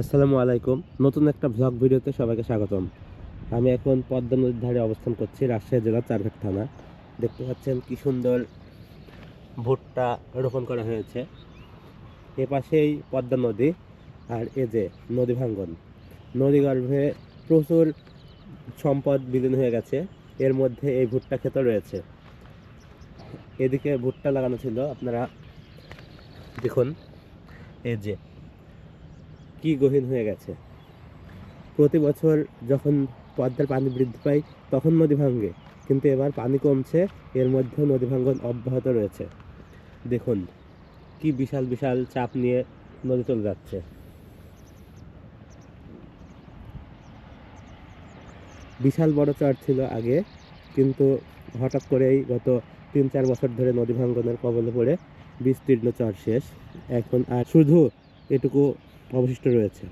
আসসালামু আলাইকুম। নতুন একটা ভ্লগ ভিডিওতে সবাইকে স্বাগতম। আমি এখন পদ্মা নদীর ধারে অবস্থান করছি, রাজশাহী জেলার চারঘাট থানা। দেখতে পাচ্ছেন কি সুন্দর ভুট্টা রোপণ করা হয়েছে। এ পাশেই পদ্মা নদী আর এ যে নদী ভাঙ্গন। নদী গর্ভে প্রচুর সম্পদ বিলীন হয়ে গেছে। এর মধ্যে এই ভুট্টা ক্ষেত রয়েছে। এদিকে ভুট্টা লাগানো ছিল, আপনারা দেখুন। এই যে কি গহীন হয়ে গেছে? প্রতি বছর যখন পদ্মার পানি বৃদ্ধি পায়, তখন নদী ভাঙ্গে কিন্তু এবার পানি কমছে, এর মধ্যেও নদী ভাঙ্গন অব্যাহত রয়েছে। দেখুন, কি বিশাল বিশাল চাপ নিয়ে নদী চলে যাচ্ছে। বিশাল বড় চর ছিল আগে, কিন্তু হঠাৎ করেই গত তিন চার বছর ধরে নদী ভাঙ্গনের কবলে পড়ে বিস্তীর্ণ চর শেষ। এখন আর শুধু এটুকু অবশিষ্ট রয়েছে।